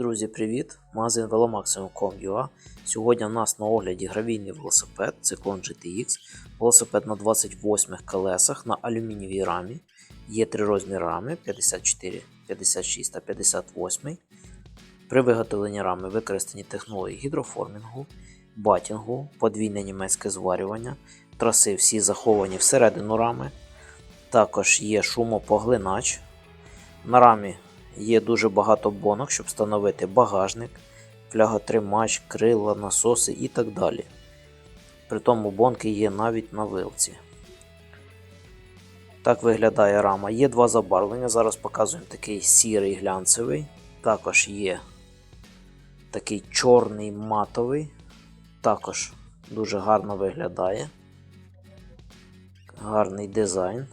Друзі, привіт! Магазин velomaximum.com.ua Сьогодні у нас на огляді гравійний велосипед Циклон GTX. Велосипед на 28 колесах на алюмінієвій рамі. Є три розміри рами 54, 56 та 58. При виготовленні рами використані технології гідроформінгу, батінгу, подвійне німецьке зварювання, траси всі заховані всередину рами. Також є шумопоглинач. На рамі Є дуже багато бонок, щоб встановити багажник, фляготримач, крила, насоси і так далі. При тому бонки є навіть на вилці. Так виглядає рама. Є два забарвлення. Зараз показуємо такий сірий глянцевий. Також є такий чорний матовий. Також дуже гарно виглядає. Гарний дизайн.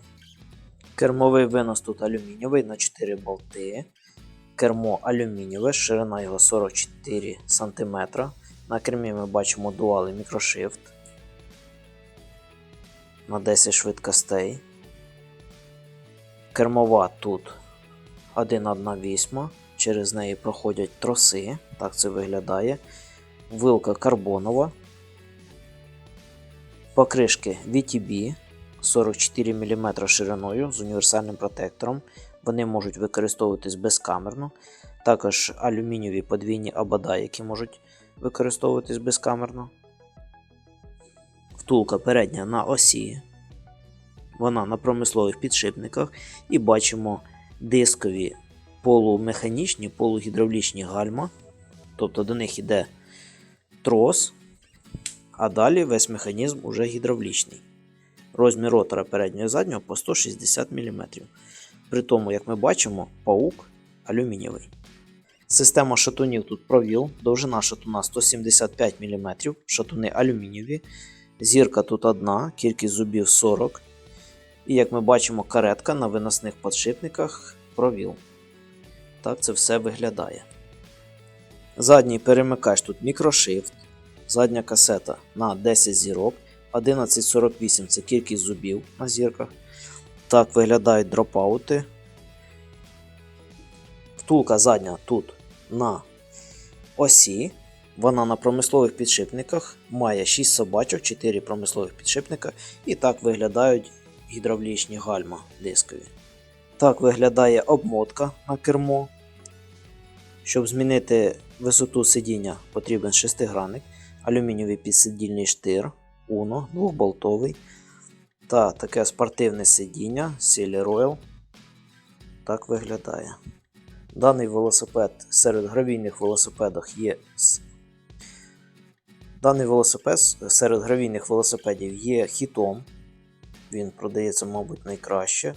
Кермовий винос тут алюмінієвий на 4 болти. Кермо алюмінієве, ширина його 44 см. На кермі ми бачимо дуали мікрошифт на 10 швидкостей. Кермова тут 1,1 Через неї проходять троси. Так це виглядає. Вилка карбонова. Покришки VTB 44 мм шириною з універсальним протектором. Вони можуть використовуватись безкамерно. Також алюмінієві подвійні обода, які можуть використовуватись безкамерно. Втулка передня на осі. Вона на промислових підшипниках. І бачимо дискові полумеханічні, полугідравлічні гальма. Тобто до них йде трос, а далі весь механізм уже гідравлічний. Розмір ротора переднього і заднього по 160 мм. При тому, як ми бачимо, паук алюмінієвий. Система шатунів тут провіл, довжина шатуна 175 мм, шатуни алюмінієві. Зірка тут одна, кількість зубів 40. І як ми бачимо, каретка на виносних подшипниках провіл. Так це все виглядає. Задній перемикач тут мікрошифт, задня касета на 10 зірок. 1148 це кількість зубів на зірках. Так виглядають дропаути. Втулка задня тут на осі. Вона на промислових підшипниках має 6 собачок, 4 промислових підшипника. І так виглядають гідравлічні гальма дискові. Так виглядає обмотка на кермо. Щоб змінити висоту сидіння, потрібен шестигранник, алюмінієвий підсидільний штир. Uno двохболтовий та таке спортивне сидіння Silly Royal. Так виглядає. Даний велосипед серед гравійних велосипедах є. Даний велосипед серед гравійних велосипедів є хітом. Він продається, мабуть, найкраще.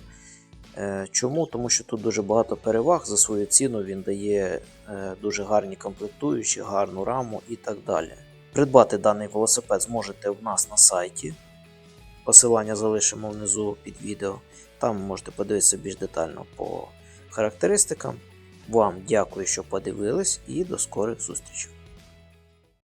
Е, чому? Тому що тут дуже багато переваг за свою ціну він дає е, дуже гарні комплектуючі, гарну раму і так далі. Придбати даний велосипед зможете в нас на сайті. Посилання залишимо внизу під відео. Там можете подивитися більш детально по характеристикам. Вам дякую, що подивились, і до скорих зустрічей.